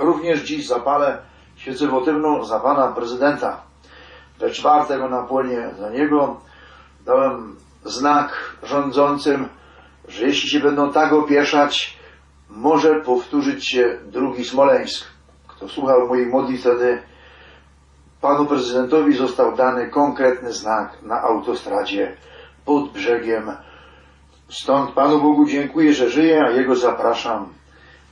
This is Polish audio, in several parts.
Również dziś zapalę świecę wotywną za pana prezydenta. We czwartek o napłonie za niego dałem znak rządzącym, że jeśli się będą tak opieszać, może powtórzyć się drugi Smoleńsk. Kto słuchał moich modlitw wtedy, panu prezydentowi został dany konkretny znak na autostradzie pod brzegiem. Stąd Panu Bogu dziękuję, że żyje, a Jego zapraszam,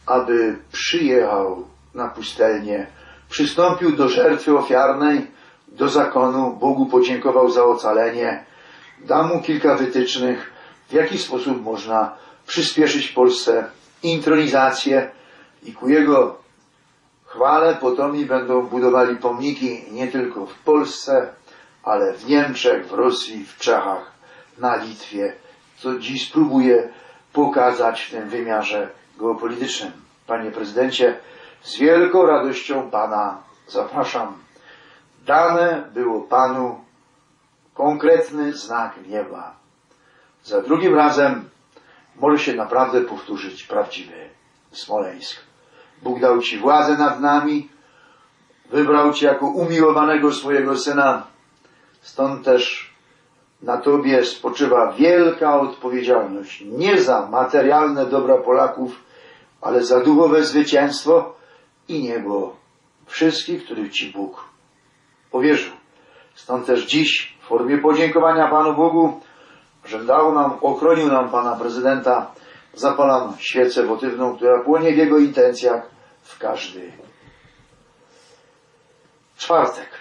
aby przyjechał na pustelnię, przystąpił do żertwy ofiarnej, do zakonu, Bogu podziękował za ocalenie, dam mu kilka wytycznych, w jaki sposób można przyspieszyć Polsce intronizację i ku Jego chwale potomni będą budowali pomniki nie tylko w Polsce, ale w Niemczech, w Rosji, w Czechach, na Litwie, co dziś spróbuję pokazać w tym wymiarze geopolitycznym. Panie prezydencie, z wielką radością Pana zapraszam. Dane było Panu konkretny znak nieba. Za drugim razem może się naprawdę powtórzyć prawdziwy Smoleńsk. Bóg dał Ci władzę nad nami, wybrał Cię jako umiłowanego swojego Syna. Stąd też na Tobie spoczywa wielka odpowiedzialność. Nie za materialne dobra Polaków, ale za duchowe zwycięstwo i niebo wszystkich, których Ci Bóg powierzył. Stąd też dziś w formie podziękowania Panu Bogu, że dał nam, ochronił nam Pana Prezydenta, zapalam świecę wotywną, która płonie w Jego intencjach w każdy czwartek.